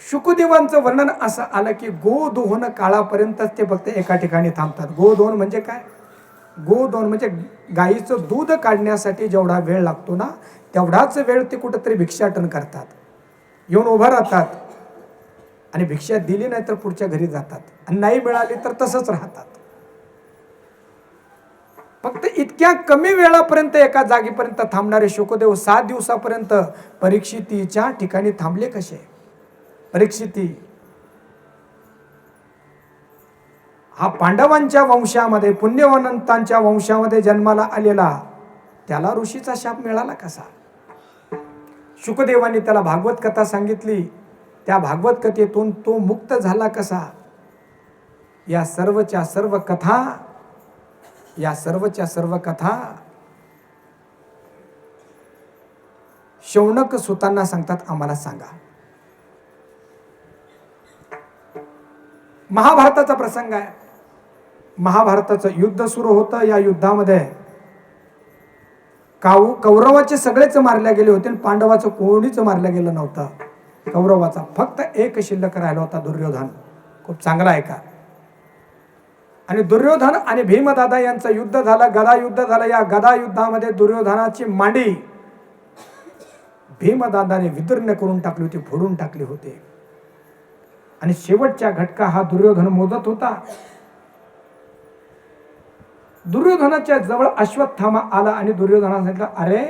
शुकदेवांचं वर्णन असं आलं की गोदोहन काळापर्यंतच ते फक्त एका ठिकाणी थांबतात. गोदोहन म्हणजे काय? गोदोहन म्हणजे गाईचं दूध काढण्यासाठी जेवढा वेळ लागतो ना तेवढाच वेळ ते कुठंतरी भिक्षाटन करतात. येऊन उभं राहतात आणि भिक्षा दिली नाही तर पुढच्या घरी जातात. आणि नाही मिळाली तर तसंच राहतात. फक्त इतक्या कमी वेळापर्यंत एका जागेपर्यंत थांबणारे शुकदेव सात दिवसापर्यंत परीक्षितीच्या ठिकाणी थांबले कसे? परीक्षिती. हा पांडवांच्या वंशामध्ये पुण्यवनंतांच्या वंशामध्ये जन्माला आलेला त्याला ऋषीचा शाप मिळाला कसा? शुकदेवाने त्याला भागवत कथा सांगितली. त्या भागवत कथेतून तो मुक्त झाला कसा? या सर्वच्या सर्व कथा या सर्वच्या सर्व कथा शौनक सुतांना सांगतात आम्हाला सांगा. महाभारताचा प्रसंग आहे. महाभारताचं युद्ध सुरू होतं या युद्धामध्ये. काऊ कौरवाचे सगळेच मारल्या गेले होते आणि पांडवाचं कोणीच मारलं गेलं नव्हतं. कौरवाचा फक्त एक शिल्लक राहिला होता दुर्योधन. खूप चांगला आहे का? आणि दुर्योधन आणि भीमदादा यांचं युद्ध झालं गदा युद्ध झालं. या गदा युद्धामध्ये दुर्योधनाची मांडी भीमदादाने विदीर्ण करून टाकली होती फोडून टाकली होती. आणि शेवटच्या घटका हा दुर्योधन मोजत होता. दुर्योधनाच्या जवळ अश्वत्थामा आला आणि दुर्योधना सांगितलं अरे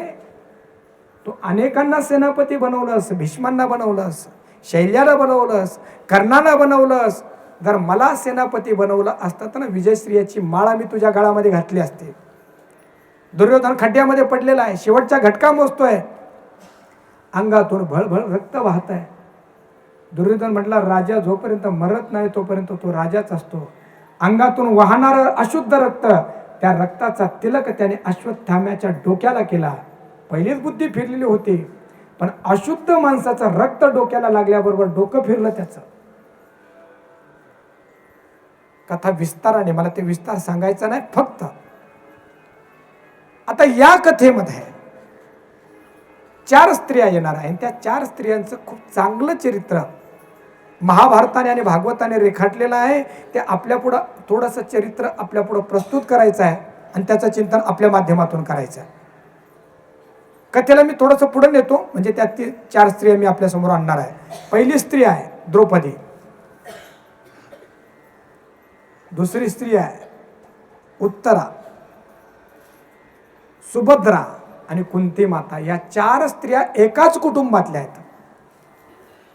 तू अनेकांना सेनापती बनवलंस भीष्मांना बनवलंस शैल्याला बनवलंस कर्णाला बनवलंस. जर मला सेनापती बनवलं असतं तर ना विजयश्रियाची माळा मी तुझ्या गळामध्ये घातली असते. दुर्योधन खड्ड्यामध्ये पडलेला आहे. शेवटचा घटका मोजतोय. अंगातून भळभळ रक्त वाहत आहे दुर्योधन म्हटला राजा जोपर्यंत मरत नाही तोपर्यंत तो राजाच असतो. अंगातून वाहणार अशुद्ध रक्त त्या रक्ताचा तिलक त्याने अश्वत्थाम्याच्या डोक्याला केला. पहिलीच बुद्धी फिरलेली होती पण अशुद्ध माणसाचं रक्त डोक्याला लागल्याबरोबर डोकं फिरलं त्याचं. कथा विस्ताराने मला ते विस्तार सांगायचा नाही फक्त आता या कथेमध्ये चार स्त्रिया येणार आहे आणि त्या चार स्त्रियांचं खूप चांगलं चरित्र महाभारताने आणि भागवताने रेखाटलेलं आहे. ते आपल्या पुढं थोडंसं चरित्र आपल्या पुढं प्रस्तुत करायचं आहे आणि त्याचं चिंतन आपल्या माध्यमातून करायचं आहे. कथेला मी थोडंसं पुढं नेतो म्हणजे त्यात ती चार स्त्रिया मी आपल्यासमोर आणणार आहे. पहिली स्त्री आहे द्रौपदी. दुसरी स्त्री आहे उत्तरा. सुभद्रा आणि कुंती माता या चार स्त्रिया एकाच कुटुंबातल्या आहेत.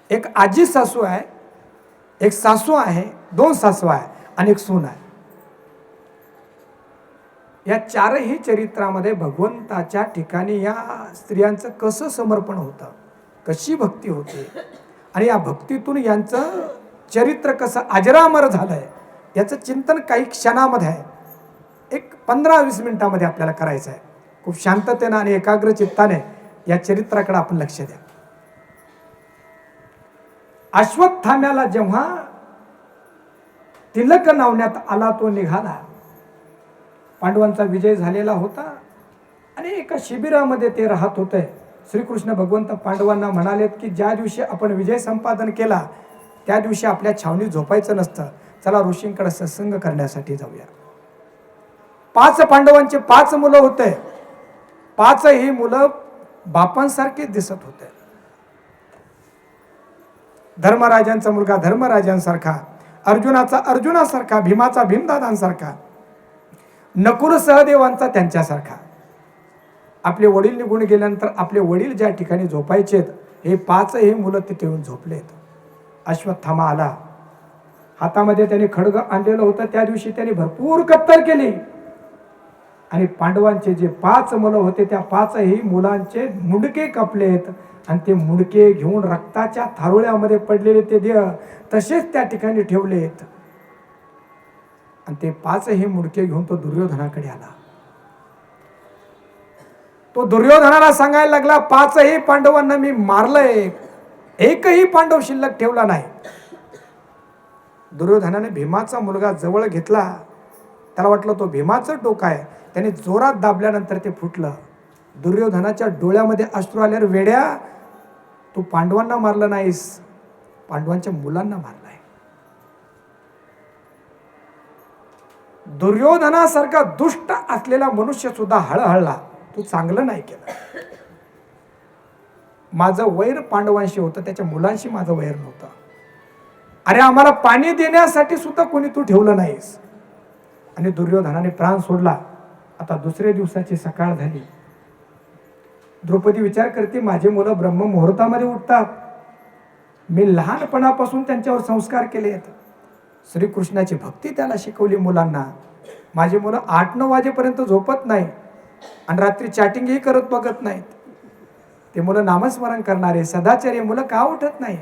एक आजी सासू आहे एक सासू आहे दोन सासू आहे आणि एक सून आहे. या चारही चरित्रामध्ये भगवंताच्या ठिकाणी या स्त्रियांचं कसं समर्पण होतं कशी भक्ती होते आणि या भक्तीतून यांचं चरित्र कसं अजरामर झालंय याचं चिंतन काही क्षणामध्ये आहे. एक पंधरा वीस मिनिटामध्ये आपल्याला करायचं आहे खूप शांततेनं आणि एकाग्र चित्ताने या चरित्राकडे आपण लक्ष द्या. अश्वत्थाम्याला जेव्हा तिलक लावण्यात आला तो निघाला. पांडवांचा विजय झालेला होता. आणि एका शिबिरामध्ये ते राहत होते. श्रीकृष्ण भगवंत पांडवांना म्हणालेत की ज्या दिवशी आपण विजय संपादन केला त्या दिवशी आपल्या छावणीत झोपायचं नसतं. चला ऋषींकडे सत्संग करण्यासाठी जाऊया. पाच पांडवांचे पाच मुलं होते. पाच ही मुलं बापांसारखे दिसत होते. धर्मराजांचा मुलगा धर्मराजांसारखा अर्जुनाचा अर्जुनासारखा भीमाचा भीमदादांसारखा नकुल सहदेवांचा त्यांच्यासारखा. आपले वडील निघून गेल्यानंतर आपले वडील ज्या ठिकाणी झोपायचेत हे पाच हे मुलं तिथे येऊन झोपलेत अश्वत्थामा आला. हातामध्ये त्याने खडग आणलेलं होतं. त्या दिवशी त्याने भरपूर कत्तर केली. आणि पांडवांचे जे पाच मुलं होते त्या पाचही मुलांचे मुंडके आहेत. आणि ते मुंडके घेऊन रक्ताच्या थारोळ्यामध्ये पडलेले ते देह तसेच त्या ठिकाणी ठेवलेत आणि ते पाचही मुंडके घेऊन तो दुर्योधनाकडे आला. तो दुर्योधनाला सांगायला लागला पाचही पांडवांना मी मारलंय. एकही पांडव शिल्लक ठेवला नाही. दुर्योधनाने भीमाचा मुलगा जवळ घेतला. त्याला वाटलं तो भीमाचं डोकं आहे. त्याने जोरात दाबल्यानंतर ते फुटलं. दुर्योधनाच्या डोळ्यामध्ये अश्रू आल्यावर वेड्या तू पांडवांना मारलं नाहीस. पांडवांच्या मुलांना मारलाय दुर्योधनासारखा दुष्ट असलेला मनुष्य सुद्धा हळहळला. तू चांगलं नाही केलं. माझं वैर पांडवांशी होतं त्याच्या मुलांशी माझं वैर नव्हतं. अरे आम्हाला पाणी देण्यासाठी सुद्धा कोणी तू ठेवलं नाहीस. आणि दुर्योधनाने प्राण सोडला. आता दुसऱ्या दिवसाची सकाळ झाली. द्रौपदी विचार करते माझे मुलं ब्रह्म मुहूर्तामध्ये उठतात. मी लहानपणापासून त्यांच्यावर संस्कार केले आहेत. श्रीकृष्णाची भक्ती त्याला शिकवली मुलांना. माझी मुलं आठ नऊ वाजेपर्यंत झोपत नाही आणि रात्री चॅटिंगही करत बघत नाहीत. ते मुलं नामस्मरण करणारे सदाचार्य मुलं का उठत नाही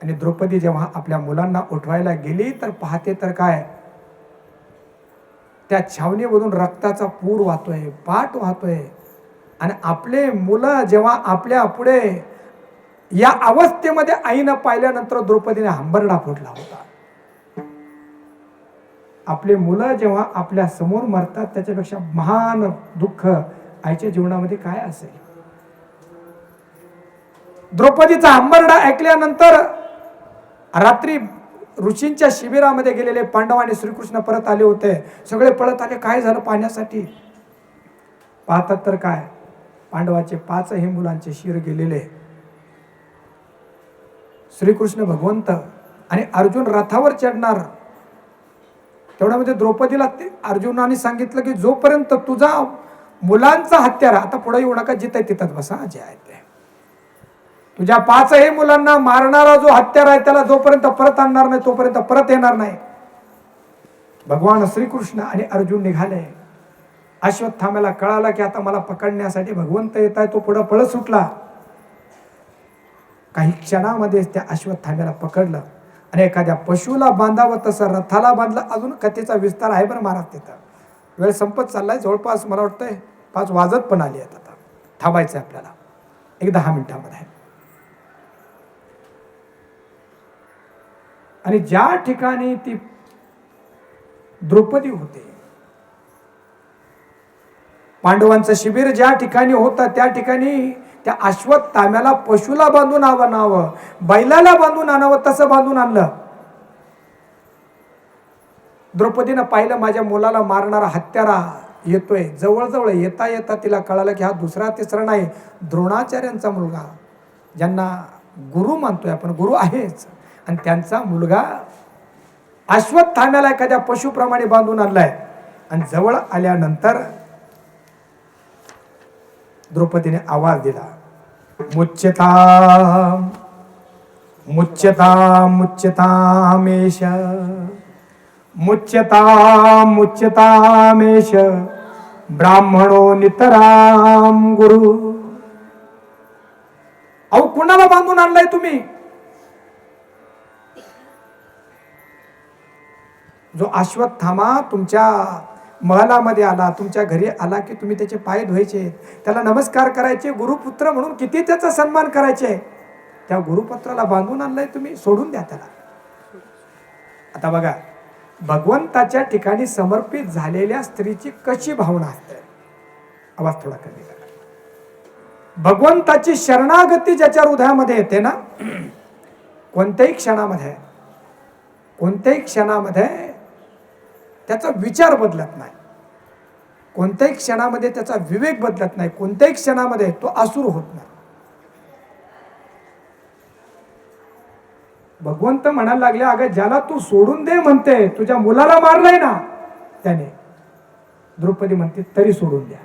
आणि द्रौपदी जेव्हा आपल्या मुलांना उठवायला गेली तर पाहते तर काय? त्या छावणीमधून रक्ताचा पूर वाहतोय पाठ वाहतोय. आणि आपले मुलं जेव्हा आपल्या पुढे या अवस्थेमध्ये आईनं पाहिल्यानंतर द्रौपदीने हंबरडा फोडला होता. आपले मुलं जेव्हा आपल्यासमोर मरतात त्याच्यापेक्षा महान दुःख आईच्या जीवनामध्ये काय असेल? द्रौपदीचा हंबरडा ऐकल्यानंतर रात्री ऋषींच्या शिबिरामध्ये गेलेले पांडव आणि श्रीकृष्ण परत आले होते. सगळे पळत आले. काय झालं पाहण्यासाठी पाहतात तर काय? पांडवाचे पाचही मुलांचे शिर गेलेले. श्रीकृष्ण भगवंत आणि अर्जुन रथावर चढणार. तेवढ्यामध्ये द्रौपदीला ते अर्जुनाने सांगितलं की जोपर्यंत तुझा मुलांचा हत्यार आता पुढे येऊ नका जिथे आहे तिथंच बसा जे आहे ते म्हणजे तुझ्या पाचही मुलांना मारणारा जो हत्यार आहे त्याला जोपर्यंत परत आणणार नाही तोपर्यंत परत येणार नाही. भगवान श्रीकृष्ण आणि अर्जुन निघाले. अश्वत्थाम्याला कळाला की आता मला पकडण्यासाठी भगवंत येत आहे तो पुढं पळत सुटला. काही क्षणामध्ये त्या अश्वत्थाम्याला पकडलं आणि एखाद्या पशुला बांधावं तसं रथाला बांधलं. अजून कथेचा विस्तार आहे बरं महाराज तिथं. वेळ संपत चाललाय जवळपास मला वाटतंय पाच वाजत पण आली आहेत आता. थांबायचं आहे आपल्याला. एक दहा मिनिटामध्ये. आणि ज्या ठिकाणी ती द्रौपदी होते पांडवांचं शिबिर ज्या ठिकाणी होतं त्या ठिकाणी त्या अश्वत्थाम्याला पशुला बांधून आणावं बैलाला बांधून आणावं तसं बांधून आणलं. द्रौपदीनं पाहिलं माझ्या मुलाला मारणारा हत्यारा येतोय जवळजवळ येता येता तिला कळालं की हा दुसरा तिसरा नाही द्रोणाचार्यांचा मुलगा ज्यांना गुरु मानतोय आपण गुरु आहेच. आणि त्यांचा मुलगा अश्वत्थाम्याला एखाद्या पशुप्रमाणे बांधून आणलाय. आणि जवळ आल्यानंतर द्रौपदीने आवाज दिला मुच्यता मुच्यता मुच्यतामेश मुच्यता मुच्यतामेश ब्राह्मणो नितराम गुरु. अहो कुणाला बांधून आणलाय तुम्ही? जो अश्वत्थामा तुमच्या महलामध्ये आला तुमच्या घरी आला की तुम्ही त्याचे पाय धुवायचे. त्याला नमस्कार करायचे गुरुपुत्र म्हणून किती त्याचा सन्मान करायचे. त्या गुरुपुत्राला बांधून आणलंय तुम्ही सोडून द्या त्याला. आता बघा भगवंताच्या ठिकाणी समर्पित झालेल्या स्त्रीची कशी भावना असते? आवाज थोडा कमी करा. भगवंताची शरणागती ज्याच्या हृदयामध्ये येते ना कोणत्याही क्षणामध्ये कोणत्याही क्षणामध्ये त्याचा विचार बदलत नाही. कोणत्याही क्षणामध्ये त्याचा विवेक बदलत नाही. कोणत्याही क्षणामध्ये तो आसूर होत नाही. भगवंत म्हणायला लागले अगं ज्याला तू सोडून दे म्हणते तुझ्या मुलाला मारलंय ना त्याने. द्रौपदी म्हणते तरी सोडून द्या.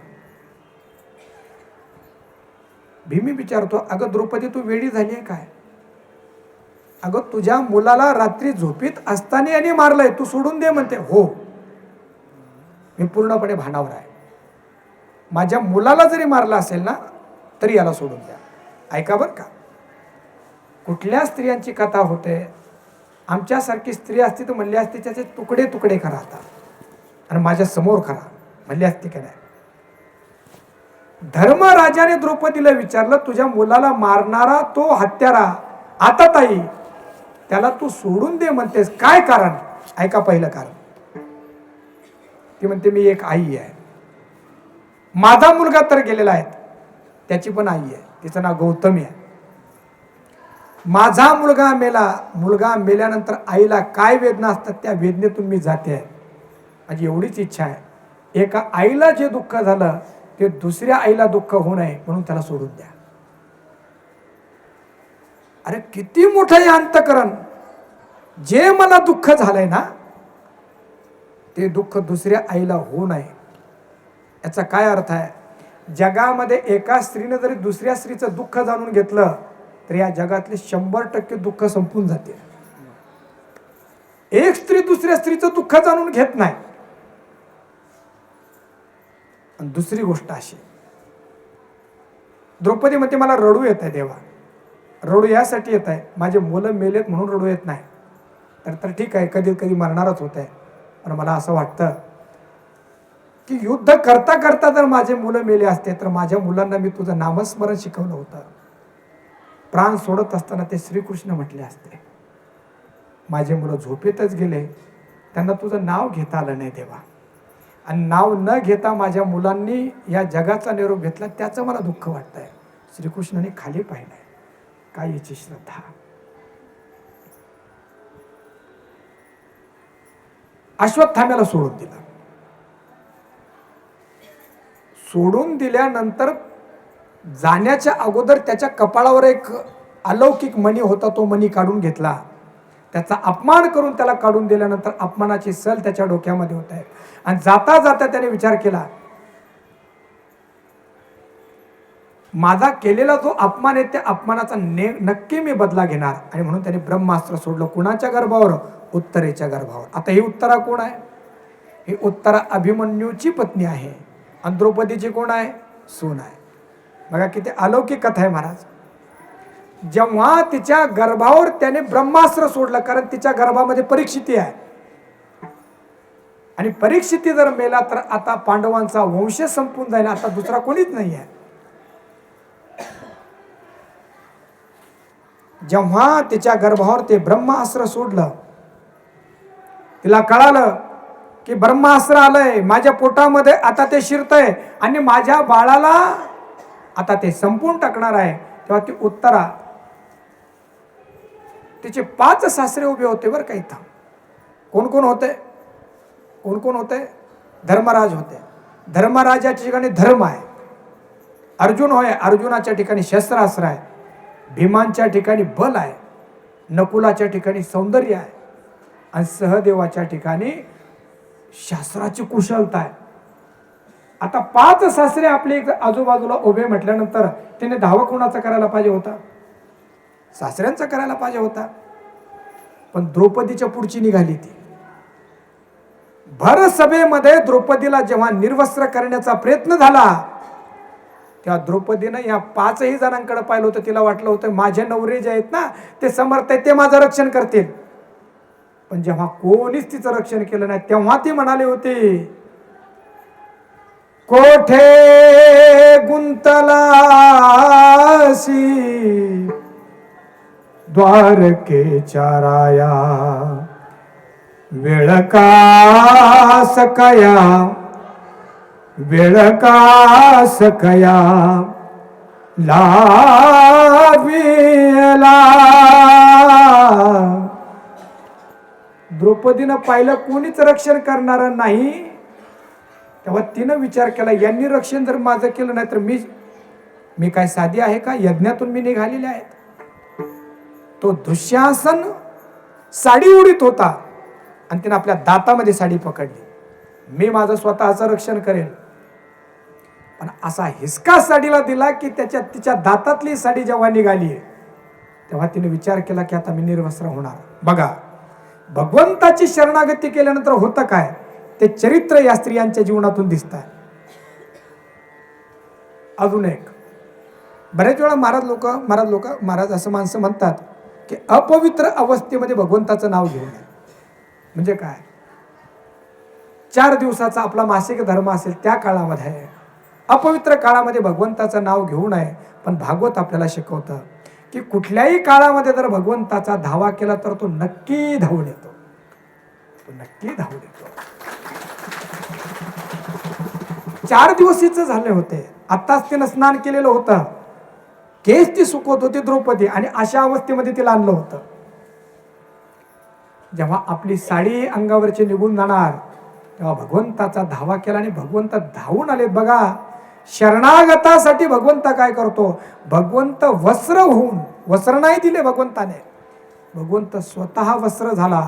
भीमी विचारतो अगं द्रौपदी तू वेळी झाली आहे काय? अगं तुझ्या मुलाला रात्री झोपीत असताना आणि मारलंय तू सोडून दे म्हणते हो. मी पूर्णपणे भानावर आहे. माझ्या मुलाला जरी मारला असेल ना तरी याला सोडून द्या. ऐका बरं का. कुठल्या स्त्रियांची कथा होते? आमच्यासारखी स्त्री असती तर म्हणली असती त्याचे तुकडे तुकडे करा आता. आणि माझ्यासमोर करा. म्हणली असती की नाही? धर्मराजाने द्रौपदीला विचारलं तुझ्या मुलाला मारणारा तो हत्यारा आता ताई त्याला तू सोडून दे म्हणतेस. काय कारण? ऐका पहिलं कारण. ती म्हणते मी एक आई आहे. माझा मुलगा तर गेलेला आहे. त्याची पण आई आहे. तिचं नाव गौतमी आहे. माझा मुलगा मेला मुलगा मेल्यानंतर आईला काय वेदना असतात त्या वेदनेतून मी जाते आहे. माझी एवढीच इच्छा आहे. एका आईला जे दुःख झालं ते दुसऱ्या आईला दुःख होऊ नये म्हणून त्याला सोडून द्या. अरे किती मोठं हे अंतकरण! जे मला दुःख झालंय ना ते दुःख दुसऱ्या आईला होऊ नये. याचा काय अर्थ आहे? जगामध्ये एका स्त्रीनं जरी दुसऱ्या स्त्रीचं दुःख जाणून घेतलं तर या जगातले शंभर टक्के दुःख संपून जाते. एक स्त्री दुसऱ्या स्त्रीचं दुःख जाणून घेत नाही. आणि दुसरी गोष्ट अशी. द्रौपदी म्हणते मला रडू येत आहे देवा. रडू यासाठी येत आहे. माझे मुलं मेलेत म्हणून रडू येत नाही. तर तर ठीक आहे. कधी कधी मरणारच होत आहे. पण मला असं वाटतं की युद्ध करता करता जर माझे मुलं मेले असते तर माझ्या मुलांना मी तुझं नामस्मरण शिकवलं होतं. प्राण सोडत असताना ते श्रीकृष्ण म्हटले असते माझे मुलं झोपेतच गेले त्यांना तुझं नाव घेता आलं नाही देवा. आणि नाव न घेता माझ्या मुलांनी या जगाचा निरोप घेतला त्याचं मला दुःख वाटतंय. श्रीकृष्णाने खाली पाहिलंय. काय याची श्रद्धा? अश्वत्थाम्याला सोडून दिलं. सोडून दिल्यानंतर जाण्याच्या अगोदर त्याच्या कपाळावर एक अलौकिक मणी होता तो मणी काढून घेतला. त्याचा अपमान करून त्याला काढून दिल्यानंतर अपमानाची सल त्याच्या डोक्यामध्ये होत आहे. आणि जाता जाता त्याने विचार केला माझा केलेला जो अपमान आहे त्या अपमानाचा ने नक्की मी बदला घेणार. आणि म्हणून त्याने ब्रह्मास्त्र सोडलं. कुणाच्या गर्भावर? उत्तरेच्या गर्भावर. आता ही उत्तरा कोण आहे? ही उत्तरा अभिमन्यूची पत्नी आहे. आणि द्रौपदीची कोण आहे? सून आहे. बघा किती अलौकिक कथा आहे महाराज. जेव्हा तिच्या गर्भावर त्याने ब्रह्मास्त्र सोडलं कारण तिच्या गर्भामध्ये परीक्षिती आहे. आणि परीक्षिती जर मेला तर आता पांडवांचा वंश संपून जाईल. आता दुसरा कोणीच नाही आहे. जेव्हा तिच्या गर्भावर ते ब्रह्मास्त्र सोडलं तिला कळालं की ब्रह्मास्त्र आलंय माझ्या पोटामध्ये आता ते शिरतंय आणि माझ्या बाळाला आता ते संपून टाकणार आहे. तेव्हा ती उत्तरा तिचे पाच सासरे उभे होते बरं का इथं. कोण कोण होते? कोण कोण होते? धर्मराज होते. धर्मराजाच्या ठिकाणी धर्म आहे. अर्जुन होय अर्जुनाच्या ठिकाणी शस्त्रास्त्र आहे. भीमांच्या ठिकाणी बल आहे नकुलाच्या ठिकाणी सौंदर्य आहे आणि सहदेवाच्या ठिकाणी शास्त्राची कुशलता आहे. आता पाच सासरे आपले एक आजूबाजूला उभे म्हटल्यानंतर त्याने धावा कोणाचा करायला पाहिजे होता? सासऱ्यांचा करायला पाहिजे होता. पण द्रौपदीच्या पुढची निघाली ती. भर सभेमध्ये द्रौपदीला जेव्हा निर्वस्त्र करण्याचा प्रयत्न झाला तेव्हा द्रौपदीनं या पाचही जणांकडे पाहिलं होतं. तिला वाटलं होतं माझे नवरे जे आहेत ना ते समर्थ आहेत ते माझं रक्षण करतील. पण जेव्हा कोणीच तिचं रक्षण केलं नाही तेव्हा ती म्हणाली होती कोठे गुंतलासी? द्वारकेच्या राया वेळ का सकया? वेळका सकया लाविला. द्रौपदीनं पाहिलं कोणीच रक्षण करणार नाही तेव्हा तिनं विचार केला यांनी रक्षण जर माझं केलं नाही तर मी मी काय साधी आहे का? यज्ञातून मी निघालेले आहेत. तो दुःशासन साडी उडीत होता आणि तिने आपल्या दातामध्ये साडी पकडली. मी माझं स्वतःचं रक्षण करेल आणि असा हिसका साडीला दिला की त्याच्या तिच्या दातातली साडी जेव्हा निघाली तेव्हा तिने विचार केला की आता मी निर्वस्त्र होणार. बघा भगवंताची शरणागती केल्यानंतर होतं काय? ते चरित्र या स्त्रियांच्या जीवनातून दिसत आहे. अजून एक. बऱ्याच वेळा महाराज लोक महाराज लोक महाराज असं माणसं म्हणतात की अपवित्र अवस्थेमध्ये भगवंताचं नाव घेऊ नये म्हणजे काय? चार दिवसाचा आपला मासिक धर्म असेल त्या काळामध्ये अपवित्र काळामध्ये भगवंताचं नाव घेऊ नये पण भागवत आपल्याला शिकवतं की कुठल्याही काळामध्ये जर भगवंताचा धावा केला तर तो नक्की धावून येतो. तो नक्की धावून येतो. चार दिवसीच झाले होते. आत्ताच तिनं स्नान केलेलं होतं. केस ती सुकवत होती द्रौपदी आणि अशा अवस्थेमध्ये तिला आणलं होतं. जेव्हा आपली साडी अंगावरची निघून जाणार तेव्हा भगवंताचा धावा केला आणि भगवंत धावून आले. बघा शरणागतासाठी भगवंत काय करतो? भगवंत वस्त्र होऊन वस्त्र नाही दिले भगवंताने. भगवंत स्वतः वस्त्र झाला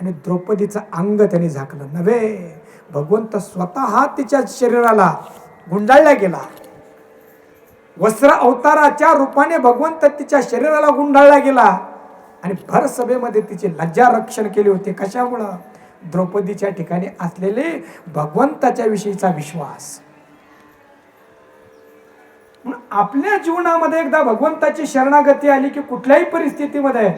आणि द्रौपदीचं अंग त्याने झाकलं. नव्हे भगवंत स्वतः तिच्या शरीराला गुंडाळला गेला. वस्त्र अवताराच्या रूपाने भगवंत तिच्या शरीराला गुंडाळला गेला आणि भर सभेमध्ये तिचे लज्जा रक्षण केले होते. कशामुळं? द्रौपदीच्या ठिकाणी असलेले भगवंताच्या विषयीचा विश्वास. आपल्या जीवनामध्ये एकदा भगवंताची शरणागती आली की कुठल्याही परिस्थितीमध्ये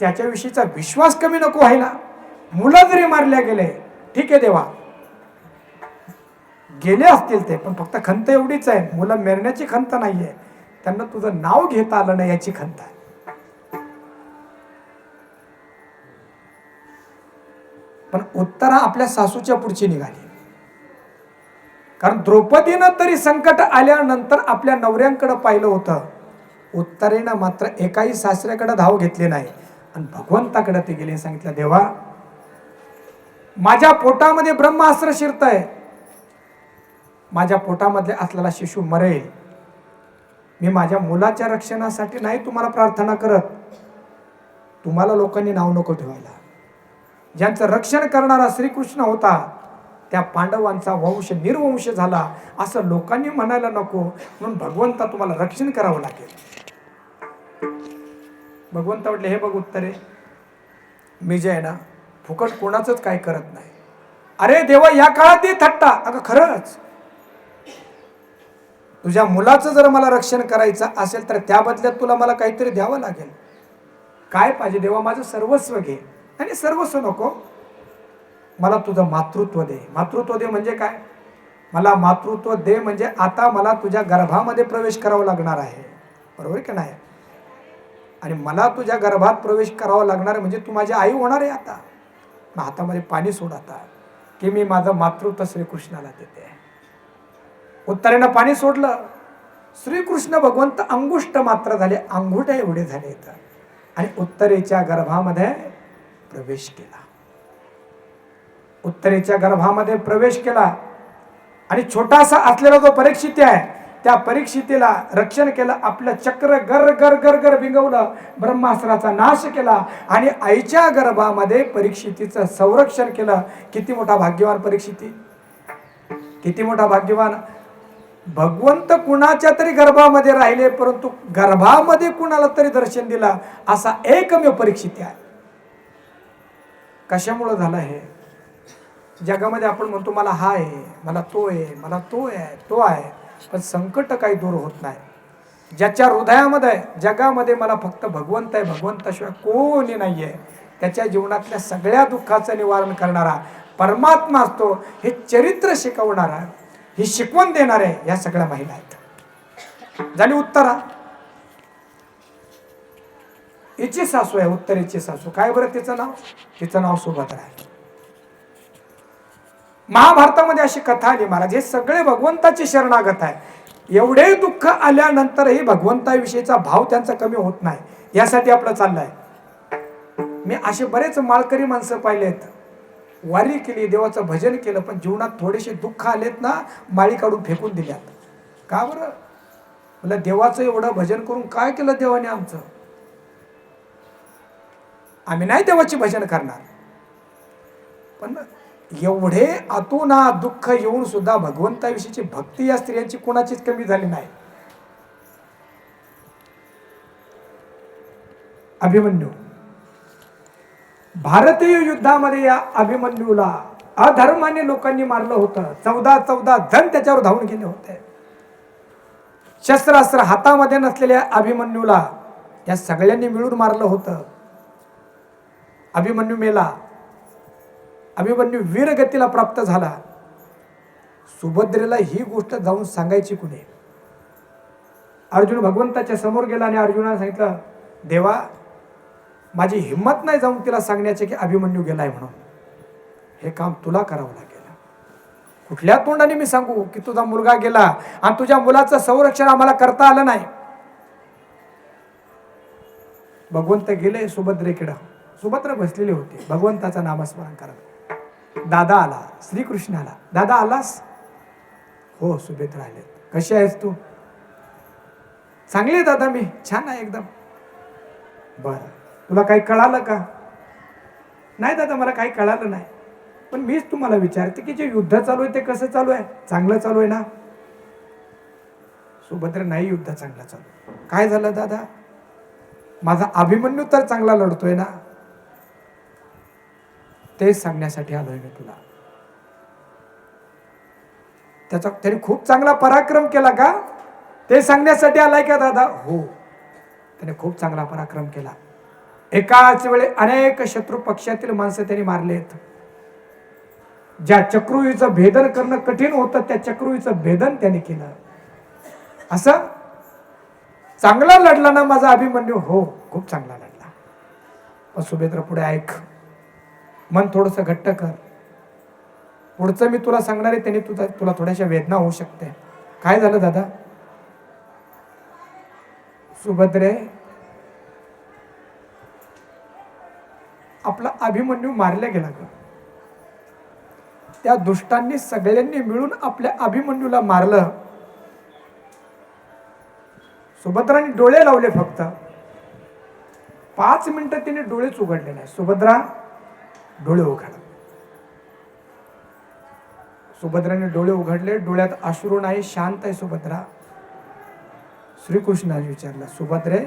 त्याच्याविषयीचा विश्वास कमी नको व्हायला. मुलं जरी मारल्या गेले ठीक आहे देवा. गेले असतील ते पण फक्त खंत एवढीच आहे. मुलं मेरण्याची खंत नाहीये. त्यांना तुझं नाव घेता आलं नाही याची खंत आहे. पण उत्तरा आपल्या सासूच्या पुढची निघाली. कारण द्रौपदीनं तरी संकट आल्यानंतर आपल्या नवऱ्यांकडं पाहिलं होतं. उत्तरेनं मात्र एकाही सासऱ्याकडे धाव घेतली नाही. आणि भगवंताकडे ते गेले सांगितलं देवा माझ्या पोटामध्ये ब्रह्मास्त्र शिरत आहे माझ्या पोटामध्ये असलेला शिशू मरेल. मी माझ्या मुलाच्या रक्षणासाठी नाही तुम्हाला प्रार्थना करत. तुम्हाला लोकांनी नाव नको ठेवायला. ज्यांचं रक्षण करणारा श्रीकृष्ण होता त्या पांडवांचा वंश निर्वंश झाला. असं लोकांनी म्हणायला नको. म्हणून भगवंता तुम्हाला रक्षण करावं लागेल. भगवंता म्हटले हे बघ उत्तरे. मी जे आहे ना फुकट कोणाचंच काय करत नाही. अरे देवा या काळात ते थट्टा. अगं खरंच. तुझ्या मुलाचं जर मला रक्षण करायचं असेल तर त्या बदल्यात तुला मला काहीतरी द्यावं लागेल. काय पाहिजे देवा? माझं सर्वस्व घे. आणि सर्वस्व नको. मला तुझं मातृत्व दे. मातृत्व दे म्हणजे काय? मला मातृत्व दे म्हणजे आता मला तुझ्या गर्भामध्ये प्रवेश करावा लागणार आहे. बरोबर की नाही? आणि मला तुझ्या गर्भात प्रवेश करावा लागणार म्हणजे तू माझी आई होणार आहे आता. मग हातामध्ये पाणी सोड आता. की मी माझं मातृत्व श्रीकृष्णाला देते. उत्तरेनं पाणी सोडलं. श्रीकृष्ण भगवंत अंगुष्ट मात्र झाले. अंगुठ्या एवढे झाले इथं. आणि उत्तरेच्या गर्भामध्ये प्रवेश केला. उत्तरेच्या गर्भामध्ये प्रवेश केला आणि छोटासा असलेला जो परीक्षित आहे त्या परीक्षितीला रक्षण केलं आपलं चक्र गर गर गर गर बिंगवलं ब्रह्मास्त्राचा नाश केला आणि आईच्या गर्भामध्ये परीक्षितीचं संरक्षण केलं. किती मोठा भाग्यवान परीक्षिती. किती मोठा भाग्यवान. भगवंत कुणाच्या तरी गर्भामध्ये राहिले परंतु गर्भामध्ये कुणाला तरी दर्शन दिला असा एकमेव परीक्षिती आहे. कशामुळं झालं हे? जगामध्ये आपण म्हणतो मला हा आहे मला तो आहे मला तो आहे तो आहे. पण संकट काही दूर होत नाही. ज्याच्या हृदयामध्ये जगामध्ये मला फक्त भगवंत आहे भगवंताशिवाय कोणी नाही आहे त्याच्या जीवनातल्या सगळ्या दुःखाचं निवारण करणारा परमात्मा असतो हे चरित्र शिकवणारा ही शिकवण देणारे या सगळ्या महिला आहेत. झाली उत्तरा? हिची सासू आहे उत्तरेची सासू. काय बरं तिचं नाव? तिचं नाव सुभद्रा आहे. महाभारतामध्ये अशी कथा आली महाराज हे सगळे भगवंताचे शरणागत आहे. एवढे दुःख आल्यानंतरही भगवंताविषयीचा भाव त्यांचा कमी होत नाही. यासाठी आपलं चाललंय. मी असे बरेच माळकरी माणसं पाहिलेत वारी केली देवाचं भजन केलं पण जीवनात थोडेसे दुःख आलेत ना माळी काढून फेकून दिल्यात. का बरं? मला देवाचं एवढं भजन करून काय केलं देवाने आमचं? आम्ही नाही देवाची भजन करणार. पण एवढे अतुना दुःख येऊन सुद्धा भगवंताविषयीची भक्ती या स्त्रियांची कोणाचीच कमी झाली नाही. अभिमन्यू भारतीय युद्धामध्ये या अभिमन्यूला अधर्माने लोकांनी मारलं होतं. चौदा चौदा जण त्याच्यावर धावून गेले होते. शस्त्रास्त्र हातामध्ये नसलेल्या अभिमन्यूला या सगळ्यांनी मिळून मारलं होतं. अभिमन्यू मेला अभिमन्यू वीरगतीला प्राप्त झाला. सुभद्रेला ही गोष्ट जाऊन सांगायची कुणी अर्जुन भगवंताच्या समोर गेला आणि अर्जुनाने सांगितलं देवा माझी हिंमत नाही जाऊन तिला सांगण्याचे की अभिमन्यू गेलाय म्हणून. हे काम तुला करावं लागेल. कुठल्या तोंडाने मी सांगू की तुझा मुलगा गेला आणि तुझ्या मुलाचं संरक्षण आम्हाला करता आलं नाही? भगवंत गेले सुभद्रेकडं. सुभद्र बसलेली होती. भगवंताचा नामस्मरण करत दादा आला श्रीकृष्ण आला. दादा आलास? हो सुभेत राहिले. कशी आहेस तू? चांगली आहे दादा मी. छान आहे एकदम. बर. तुला काही कळालं का? नाही दादा मला काही कळालं नाही. पण मीच तुम्हाला विचारते की जे युद्ध चालू आहे ते कसं चालू आहे? चांगलं चालू आहे ना? सुभद्रा नाही युद्ध चांगलं चालू. काय झालं दादा? माझा अभिमन्यू तर चांगला लढतोय ना? तेच सांगण्यासाठी आलोय मी तुला. त्याचा त्याने खूप चांगला पराक्रम केला का? ते सांगण्यासाठी आलाय का दादा? हो. त्याने खूप चांगला पराक्रम केला. एकाच वेळी अनेक शत्रू पक्षातील माणसं त्यांनी मारलेत. ज्या चक्रुईचं भेदन करणं कठीण होतं त्या चक्रुईचं भेदन त्याने केलं. असं? चांगला लढला ना माझा अभिमन्यू? हो खूप चांगला लढला. सुभेद्र पुढे ऐक. मन थोडस घट्ट कर. पुढचं मी तुला सांगणार आहे त्याने तुझा तुला थोड्याशा वेदना होऊ शकते. काय झालं दादा? सुभद्रे आपला अभिमन्यू मारला गेला ग. त्या दुष्टांनी सगळ्यांनी मिळून आपल्या अभिमन्यूला मारलं. सुभद्राने डोळे लावले फक्त. पाच मिनिटं तिने डोळेच उघडले नाही. सुभद्रा डोळे उघडा सुभद्राने डोळे उघडले डोळ्यात अश्रू नाही शांत आहे सुभद्रा. श्रीकृष्णाने विचारलं सुभद्रे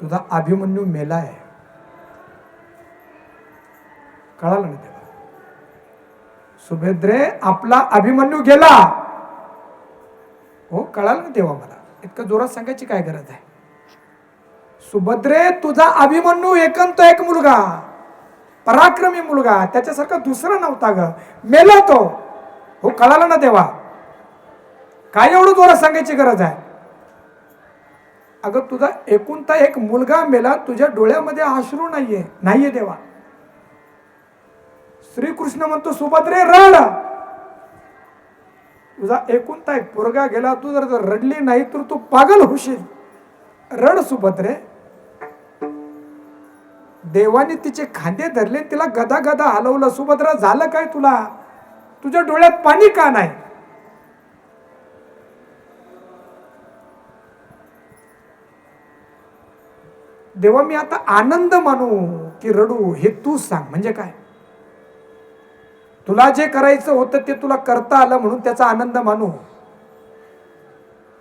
तुझा अभिमन्यू मेला आहे. कळालं ना तेव्हा सुभद्रे आपला अभिमन्यू गेला. हो कळालं ना तेव्हा मला? इतकं जोरात सांगायची काय गरज आहे? सुभद्रे तुझा अभिमन्यू एकंत एक मुलगा. पराक्रमी मुलगा त्याच्यासारखा दुसरा नव्हता ग. मेला तो. हो कळाला ना तेव्हा? काय एवढं जोरात सांगायची गरज आहे? अगं तुझा एकुणता एक मुलगा मेला तुझ्या डोळ्यामध्ये अश्रू नाहीये. नाहीये देवा श्रीकृष्ण म्हणतो सुभद्रे रड. तुझा एकुणता एक पोरगा गेला तू जर रडली नाही तर तू पागल होशील. रड सुभद्रे. देवाने तिचे खांदे धरले तिला गदा गदा हलवलं. सुभद्रा झालं काय तुला? तुझ्या डोळ्यात पाणी का नाही? देवा मी आता आनंद मानू की रडू हे तू सांग. म्हणजे काय? तुला जे करायचं होतं ते तुला करता आलं म्हणून त्याचा आनंद मानू.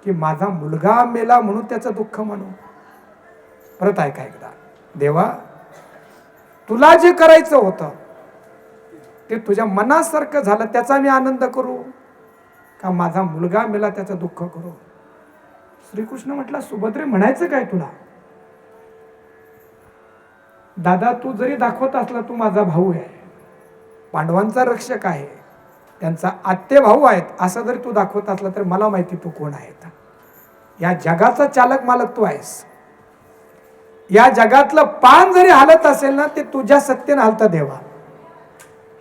की माझा मुलगा मेला म्हणून त्याचं दुःख मानू. परत ऐका एकदा. देवा तुला जे करायचं होतं ते तुझ्या मनासारखं झालं त्याचा मी आनंद करू का माझा मुलगा मेला त्याचं दुःख करू? श्रीकृष्ण म्हटला सुभद्रे म्हणायचं काय तुला? दादा तू जरी दाखवत असला तू माझा भाऊ आहे. पांडवांचा रक्षक आहे. त्यांचा आत्ते भाऊ आहेत. असं जरी तू दाखवत असला तर मला माहिती तू कोण आहेत. या जगाचा चालक मालक तू आहेस. या जगातलं पान जरी हालत असेल ना ते तुझ्या सत्तेनं हालतं देवा.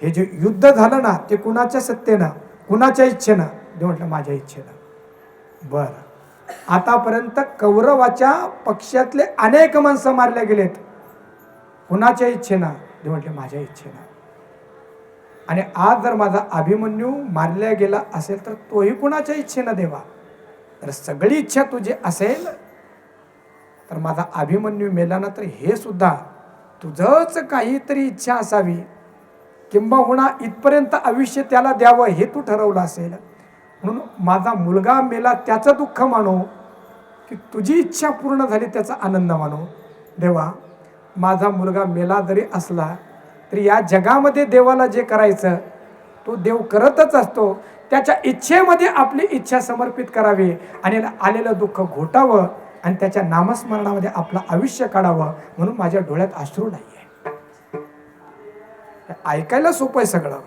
हे जे युद्ध झालं ना ते कुणाच्या सत्तेनं? कुणाच्या इच्छेनं? ते म्हटलं माझ्या इच्छेनं. बर. आतापर्यंत कौरवाच्या पक्षातले अनेक माणसं मारले गेलेत. कुणाच्या इच्छेनं? ते म्हटले माझ्या इच्छेनं. आणि आज जर माझा अभिमन्यू मारल्या गेला असेल तर तोही कुणाच्या इच्छेनं देवा? तर सगळी इच्छा तुझी असेल तर माझा अभिमन्यू मेला ना तर हे सुद्धा तुझंच काहीतरी इच्छा असावी. किंबहुना इथपर्यंत आयुष्य त्याला द्यावं हे तू ठरवलं असेल. म्हणून माझा मुलगा मेला त्याचं दुःख मानो की तुझी इच्छा पूर्ण झाली त्याचा आनंद मानो. देवा माझा मुलगा मेला जरी असला तरी या जगामध्ये देवाला जे करायचं तो देव करतच असतो. त्याच्या इच्छेमध्ये आपली इच्छा समर्पित करावी आणि आलेलं दुःख घोटावं. आणि त्याच्या नामस्मरणामध्ये आपलं आयुष्य काढावं म्हणून माझ्या डोळ्यात अश्रू नाही आहे ऐकायला सोपं आहे सगळं.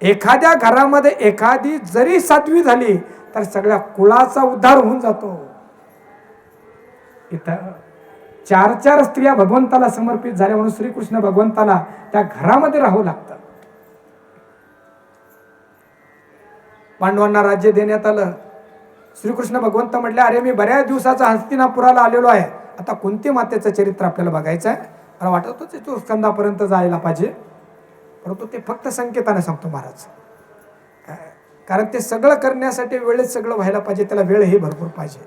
एखाद्या घरामध्ये एखादी जरी सातवी झाली तर सगळ्या कुळाचा उद्धार होऊन जातो. इथं चार चार स्त्रिया भगवंताला समर्पित झाल्या म्हणून श्रीकृष्ण भगवंताला त्या घरामध्ये राहू लागतं. पांडवांना राज्य देण्यात आलं. श्रीकृष्ण भगवंत म्हटले अरे मी बऱ्याच दिवसाचा हस्तिनापुराला आलेलो आहे. आता कोणती मातेचं चरित्र आपल्याला बघायचं आहे? मला वाटत होतं ते स्कंदापर्यंत जायला पाहिजे. परंतु ते फक्त संकेताने सांगतो महाराज. कारण ते सगळं करण्यासाठी वेळेत सगळं व्हायला पाहिजे त्याला वेळही भरपूर पाहिजे.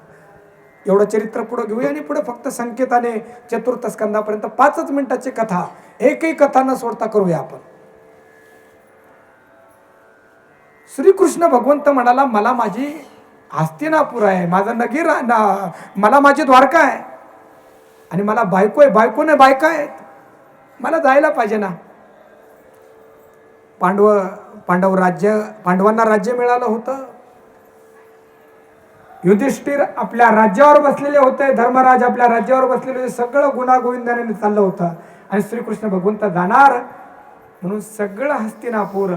एवढं चरित्र पुढं घेऊया आणि पुढे फक्त संकेताने चतुर्थ स्कंदापर्यंत पाचच मिनिटाची कथा एकही कथा न सोडता करूया आपण. श्रीकृष्ण भगवंत म्हणाला मला माझी हस्तिनापूर आहे. माझा नगीर ना मला माझी द्वारका आहे. आणि मला बायको आहे. बायकोने बायका आहेत. मला जायला पाहिजे ना. पांडव पांडव राज्य पांडवांना राज्य मिळालं होतं. युधिष्ठिर आपल्या राज्यावर बसलेले होते. धर्मराज आपल्या राज्यावर बसलेले होते. सगळं गुणागोविंदाने चाललं होतं. आणि श्रीकृष्ण भगवंत जाणार. म्हणून सगळं हस्तिनापूर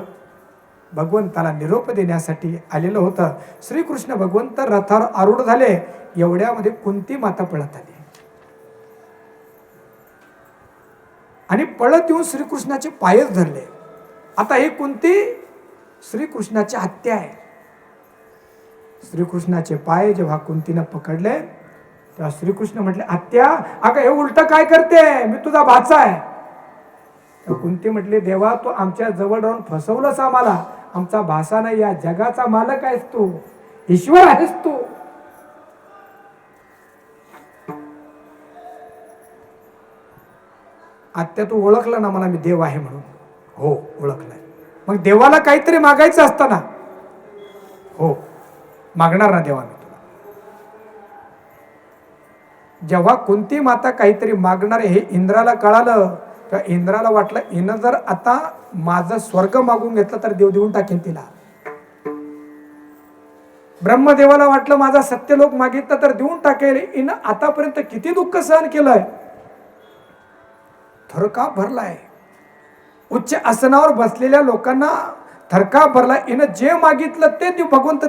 भगवंताला निरोप देण्यासाठी आलेलं होतं. श्रीकृष्ण भगवंत रथावर आरूढ झाले. एवढ्यामध्ये कुंती माता पळत आली. आणि पळत येऊन श्रीकृष्णाचे पायच धरले. आता ही कुंती श्रीकृष्णाची हत्या आहे. श्रीकृष्णाचे पाय जेव्हा कुंतीनं पकडले तेव्हा श्रीकृष्ण म्हटले हत्या? अगं हे उलट काय करते? मी तुझा भाचा आहे. तेव्हा कुंती म्हटले देवा तू आमच्या जवळ राहून फसवलंस आम्हाला. आमचा भासा नाही या जगाचा मालक आहेस तू. ईश्वर आहेस तू. आत्या तू ओळखला ना मला मी देव आहे म्हणून. हो ओळखलाय. मग देवाला काहीतरी मागायचं असतं ना? हो मागणार ना देवा मी तुला. जेव्हा कोणती माता काहीतरी मागणार हे इंद्राला कळालं तर इंद्राला वाटलं हिनं जर आता माझं स्वर्ग मागून घेतलं तर देव देऊन टाकेन तिला. ब्रह्मदेवाला वाटलं माझा सत्यलोक मागितलं तर देऊन टाकेल. हिनं आतापर्यंत किती दुःख सहन केलंय? थरका भरलाय. उच्च आसनावर बसलेल्या लोकांना थरका भरलाय. हिनं जे मागितलं ते देव भगवंत